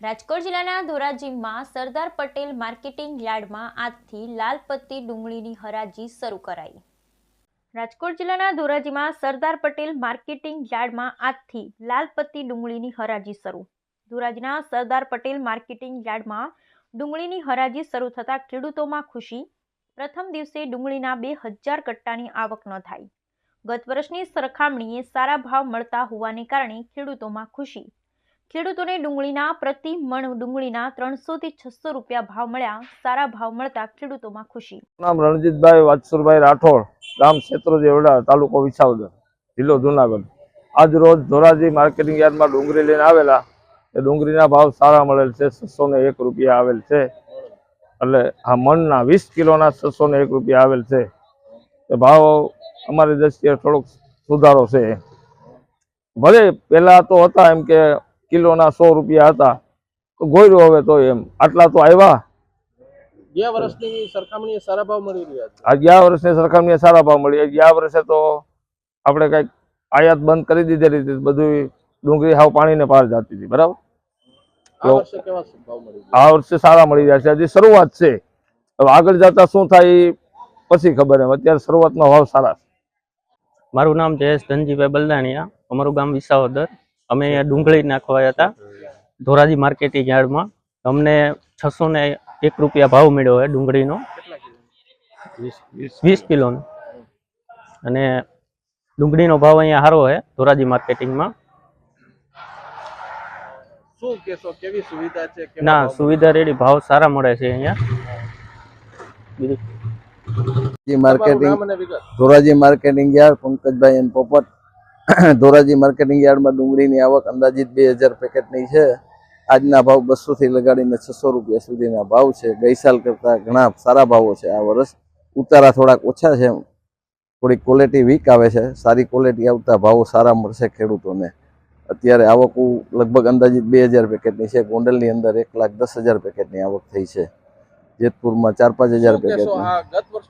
રાજકોટ જિલ્લાના ધોરાજીમાં સરદાર પટેલ માર્કેટિંગ યાર્ડમાં આજથી લાલપત્તી ડુંગળીની હરાજી શરૂ કરાઈ. રાજકોટ જિલ્લાના ધોરાજીમાં સરદાર પટેલ માર્કેટિંગ યાર્ડમાં આજથી લાલપત્તી ડુંગળીની હરાજી શરૂ. ધોરાજીના સરદાર પટેલ માર્કેટિંગ યાર્ડમાં ડુંગળીની હરાજી શરૂ થતાં ખેડૂતોમાં ખુશી. પ્રથમ દિવસે ડુંગળીના બે હજાર કટ્ટાની આવક ન થાય ગત વર્ષની સરખામણીએ સારા ભાવ મળતા હોવાને કારણે ખેડૂતોમાં ખુશી. ખેડૂતોને ડુંગળીના પ્રતિ મણ ડુંગળીના ત્રણસોથી છસો રૂપિયા ભાવ મળ્યા. સારા ભાવ મળતા ખેડૂતોમાં ખુશી. નામ રણજીતભાઈ વાત્સુરભાઈ રાઠોડ, ગામ ક્ષેત્રોજી વડા તાલુકો વિસાવદર, જિલ્લો જુનાગઢ. આજ રોજ ધોરાજી માર્કેટિંગ યાર્ડમાં ડુંગળી લઈને આવેલા. એ ડુંગળીના ભાવ સારા મળેલ છે, છસો એક રૂપિયા આવેલ છે. એટલે આ મણના વીસ કિલોના છસો એક રૂપિયા આવેલ છે. એ ભાવ અમારી દ્રષ્ટિએ થોડોક સુધારો છે. ભલે પહેલાં તો હતા એમ કે કિલોના સો રૂપિયા હતા. તો ગોયરું હવે તો એમ. આટલા તો આવ્યા. ગયા વર્ષની સરખામણીએ સારા ભાવ મળી રહ્યા છે. આ ગયા વર્ષની સરખામણીએ સારા ભાવ મળી ગયા વર્ષે તો આપણે કંઈક આયાત બંધ કરી દીધેલી હતી. બધું ડુંગળી હાવ પાણીને પાર જતી હતી. બરાબર? આ વર્ષે સારા મળી રહ્યા છે. હજી શરૂઆત છે. હવે આગળ જતા શું થાય પછી ખબર એમ. અત્યારે શરૂઆતનો ભાવ સારા છે. મારું નામ જયેશ ધનજીભાઈ બલદાણિયા. અમારું ગામ વિસાવદર. અમે અહીંયા ડુંગળી નાખવા હતા. ધોરાજી માર્કેટિંગ યાર્ડમાં. અમને છસો ને એક રૂપિયા ભાવ મળ્યો છે ડુંગળીનો. વીસ કિલોનો. અને ડુંગળીનો ભાવ અહીંયા સારો છે ધોરાજી માર્કેટિંગમાં. શું કેશો કેવી સુવિધા છે ના સુવિધા રેડી ભાવ સારા મળે છે અહીંયા. Marketing Dhoraji marketing yard Pankajbhai N Popat. Dhoraji marketing યાર્ડમાં ડુંગળીની આવક અંદાજિત બે હજાર પેકેટની છે. આજના ભાવ બસોથી લગાડીને છસો રૂપિયા સુધીના ભાવ છે. ગઈ સાલ કરતા ઘણા સારા ભાવો છે. આ વર્ષ ઉતારા થોડાક ઓછા છે. થોડી ક્વોલિટી વીક આવે છે. સારી ક્વોલિટી આવતા ભાવો સારા મળશે ખેડૂતોને. અત્યારે આવક લગભગ અંદાજિત બે હજાર પેકેટની છે. ગોંડલની અંદર એક લાખ દસ હજાર પેકેટની આવક થઈ છે. જેતપુરમાં ચાર પાંચ હજાર શું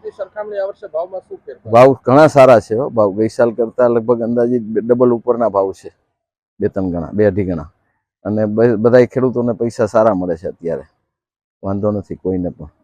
ભાવ ઘણા સારા છે ભાવ ગઈ સાલ કરતા લગભગ અંદાજિત ડબલ ઉપરના ભાવ છે. બે ત્રણ ગણા, બે અઢી ગણા. અને બધા ખેડૂતોને પૈસા સારા મળે છે અત્યારે. વાંધો નથી કોઈને પણ.